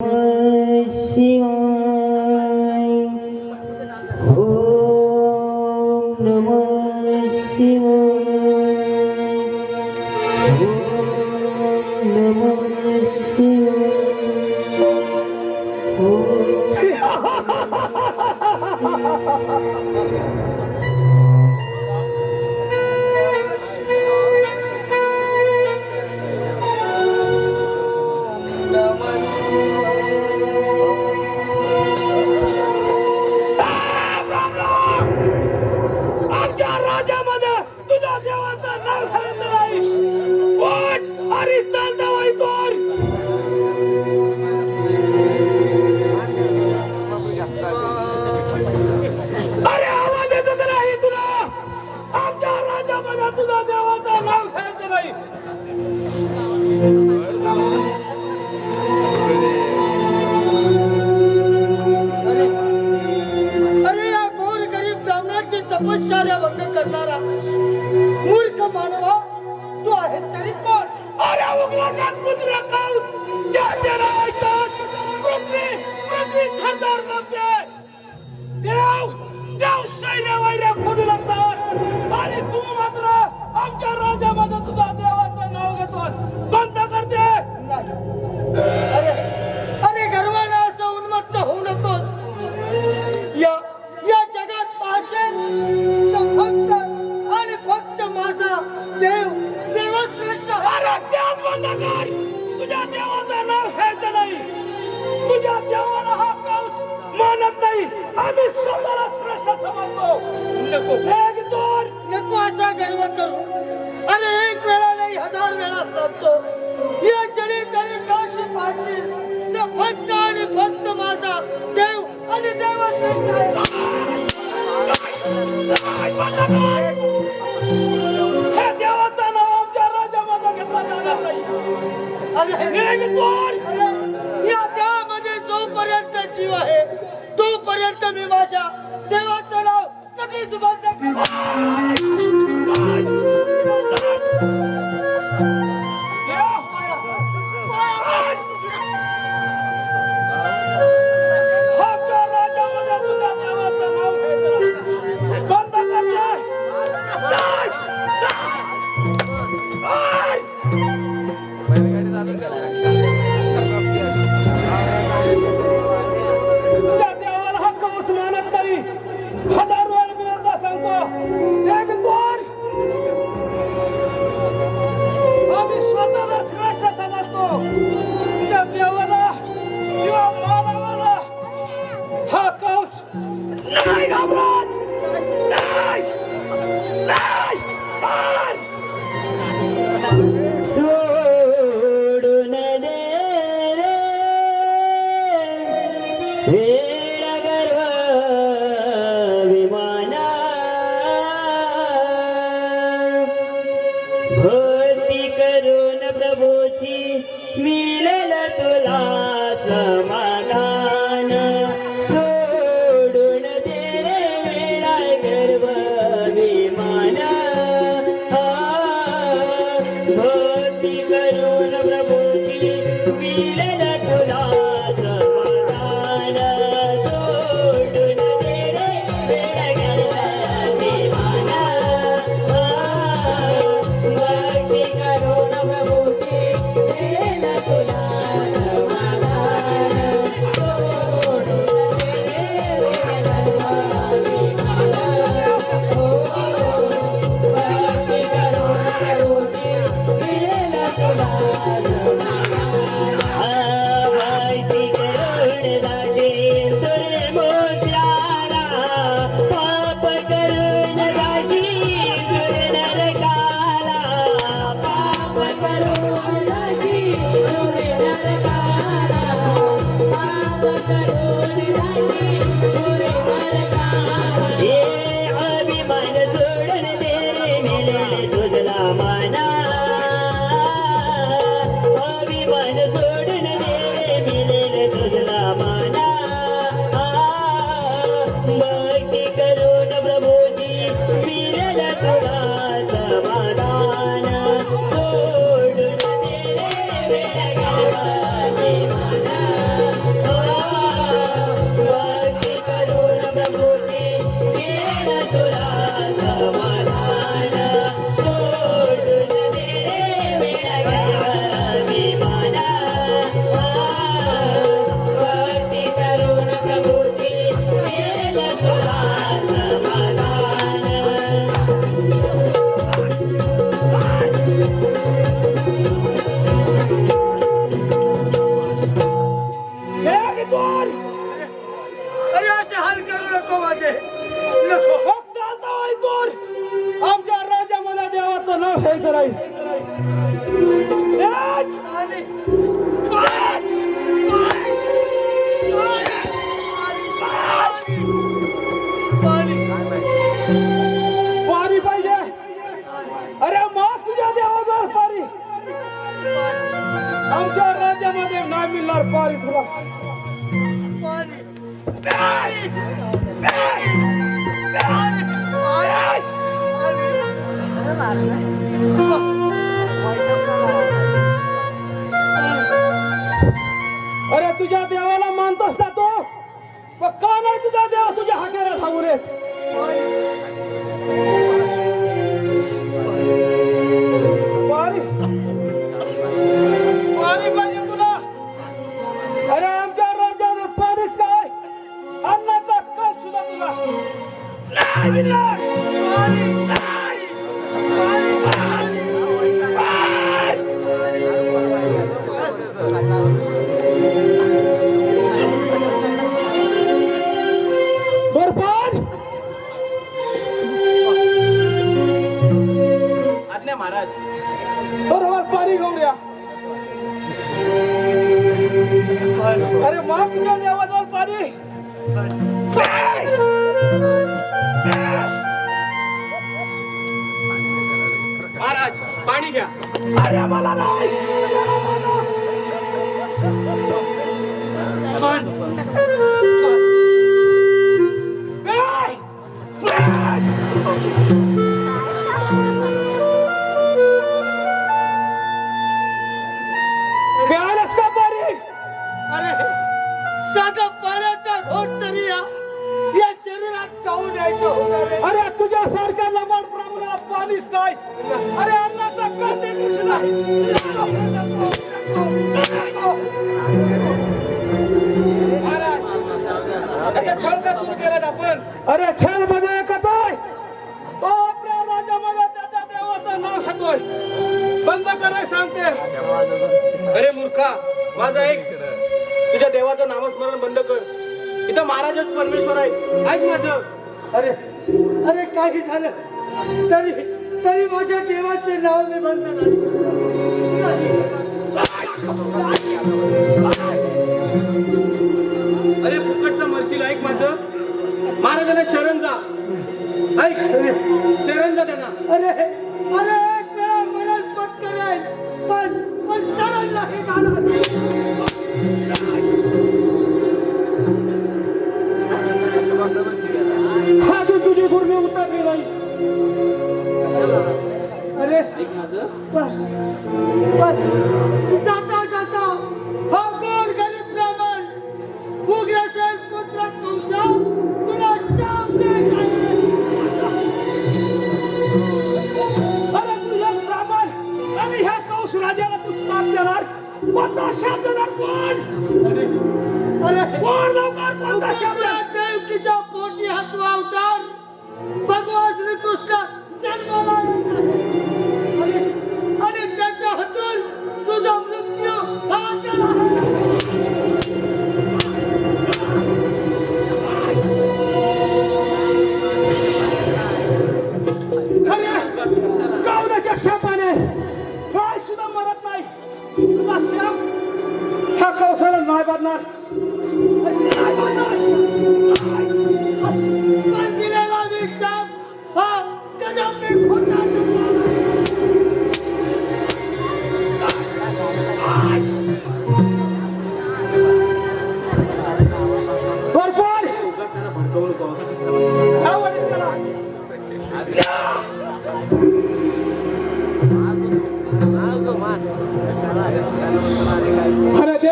我希望 करणाऱ्या बंद करणारा मूर्ख मानवा तू आहेस तरी कोण? अरे उग्रसेन पुत्र काऊस त्याचे नाव ऐकतात पृथ्वी पृथ्वी थरथर करते देव देव सैन्यवा हे देवाचा या देवामध्ये जोपर्यंत जीव आहे तोपर्यंत मी माझ्या देवाचं नाव कधीच बंद Ever. घ्यायचं नाही. पाणी पाणी पाहिजे. अरे मग तुझ्या देवाजवळ पाणी. आमच्या राज्यामध्ये नाही मिळणार पाणी तुला. अरे तुझ्या देवाला मानतोस ना तू? मग का नाही तुझा देव तुझ्या हाकेला सांगू येत? अरे मला नाही का पाणी अरे साधा पाण्याचा घोट तरी या. या शरीरात जाऊ द्यायचं होतं रे. अरे तुझ्या सारख्या लबाड पाणीच काय अरे अन्नाचा देखील सुद्धा नाही. आपण. अरे छानमध्ये आहे. तो आपल्या राज्यामध्ये त्याच्या देवाचं नाव खातोय बंद कराय सांगते. अरे मूर्खा माझं ऐक तुझ्या देवाचं नामस्मरण बंद कर. इथं महाराजच परमेश्वर आहे ऐक माझं. अरे अरे काही झालं. तरी तरी माझ्या देवाचे नाव मी बंद नाही अरे फुकटचं मरशील ऐक माझं. महाराजांना शरण जा. ऐक शरण जा त्यांना. अरे.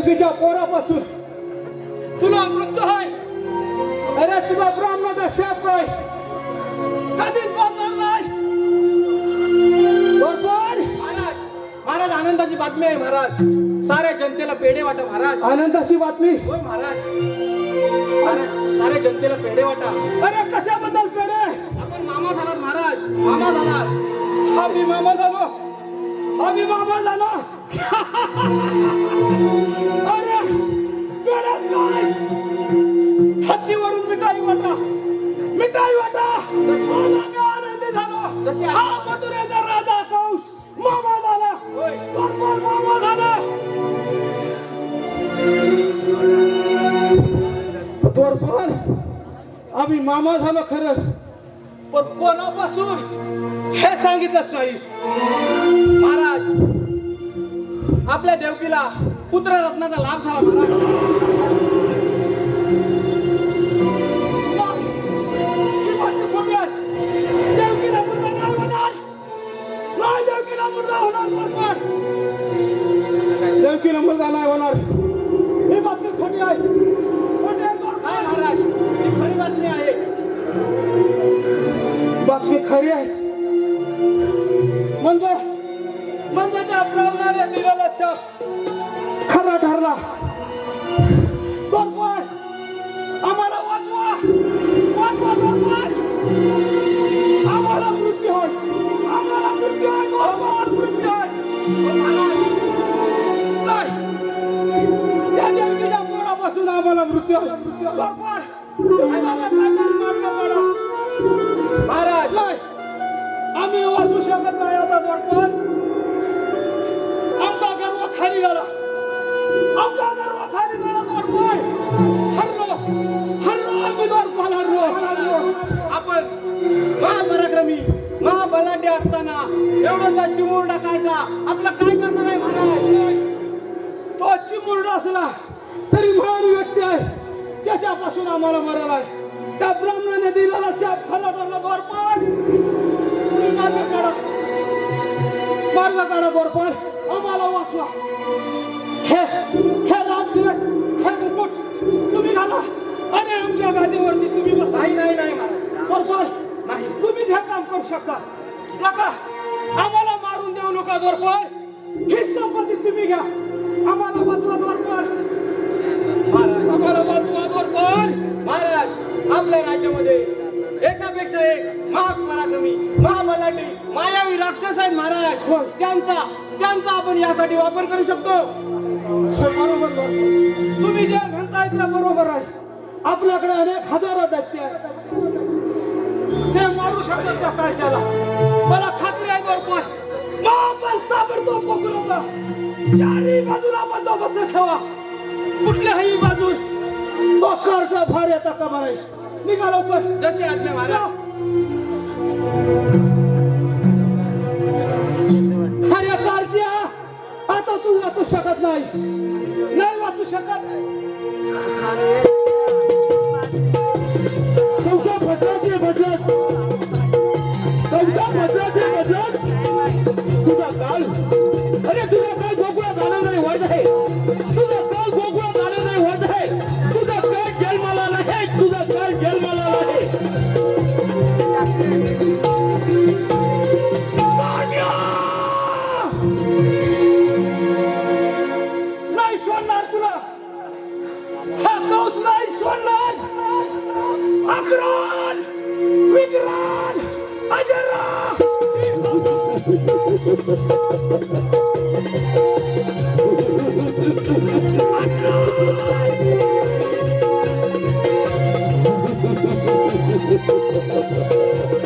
देवकीच्या पोरापासून. तुला मृत्यू आहे. अरे तुझा ब्राह्मणाचा शाप काय कधीच बदलणार नाही. बरोबर महाराज महाराज आनंदाची बातमी आहे महाराज. साऱ्या जनतेला पेढे वाटा महाराज. आनंदाची बातमी. होय महाराज. साऱ्या साऱ्या जनतेला पेढे वाटा. अरे कशाबद्दल पेढे? आपण मामा झालात महाराज. मामा झालात. आम्ही मामा झालो. आम्ही बाबा झालो. अरे गरज काय हत्तीवरून मिठाई वाटा. मिठाई वाटा. आनंदी झालो. हा मथुरेचा राजा कौश मामा झाला. मामा झाला. तोरपाल आम्ही मामा झालो खरं. पण कोणापासून? हे सांगितलंच नाही. आपल्या देवकीला पुत्र रत्नाचा लाभ झाला ही नाही होणार. ही बातमी खोटी आहे. खोटी महाराज? ही खरी बातमी आहे. बातमी खरी आहे. ब्राह्मणाने दिलेला शाप खरा ठरला. द्वारपाल आम्हाला वाचवा. आम्हाला मृत्यू होय आम्हाला मृत्यू होय द्वारपाल मृत्यू होय ओ महाराज, नाही. त्या देवकीच्या पोरापासून आम्हाला मृत्यू होय द्वारपाल तुम्ही मला काहीतरी मार्ग काढा. महाराज. आम्ही वाचू शकत नाही आता गर्व खाली झाला आमचा गर्व खाली झाला द्वारपाल हरलो. हरलो आम्ही द्वारपाल हरलो. आपण महापराक्रमी महाबलाढ्य असताना एवढासा चिमुरडा काढला. आपलं काय करणार आहे महाराज? तो चिमुरडा असला तरी महान व्यक्ती आहे. त्याच्यापासून आम्हाला मरायला आहे. त्या ब्राह्मणाने दिलेला शाप खाला भरला द्वारपाल तुम्ही मार्ग काढा. मार्ग काढा द्वारपाल आम्हाला वाचवा. हे हे राजदिवस हे मुकुट तुम्ही घाला. आणि आमच्या गादीवरती तुम्ही बसा. नाही नाही नाही महाराज. द्वारपाल नाही. तुम्ही हे काम करू शकता. नका. आम्हाला मारून देऊ नका द्वारपाल. ही संपत्ती तुम्ही घ्या. आम्हाला वाचवा द्वारपाल. महाराज. आम्हाला वाचवा द्वारपाल. महाराज आपल्या राज्यामध्ये एकापेक्षा एक महापराक्रमी महाबलाढ्य मायावी राक्षस आहेत महाराज. त्यांचा त्यांचा आपण यासाठी वापर करू शकतो. बरोबर. तुम्ही जे म्हणताय ते बरोबर आहे. आपल्याकडे अनेक हजारो दैत्य आहेत. ते मारू शकतात त्या कायद्याला? मला खात्री आहे महाबल ताबडतोब पकडून नका. चारही बाजूला बंदोबस्त ठेवा. कुठल्याही बाजून तो कर्क भार येता कामा नाही निघा लवकर. जसे आज्ञा महाराज अरे आता तू वाचू शकत नाहीस. नाही वाचू शकत. चौथा भद्राचे तुझा काल अरे तुझा काल नाही सोडणार तुला हा कौस नाही सोडणार अग्रान विग्रान अजरा महाराज Thank you.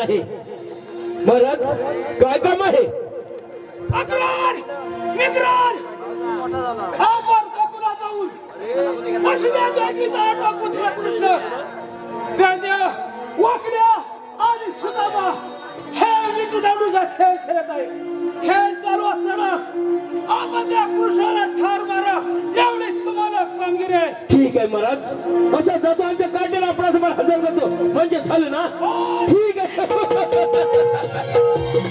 आहे. महाराज काय काम आहे? जाऊन जागीचा आठवा पुत्र कृष्ण. वाकड्या आणि सुदामा हे विटू दांडूचा खेळ खेळत आहे. खेळ चालू असताना आपण त्या कृष्णाला ठार मारा. एवढीच तुम्हाला कामगिरी आहे. ठीक आहे महाराज असा जातो आमच्या करतो म्हणजे झालं ना? ठीक आहे.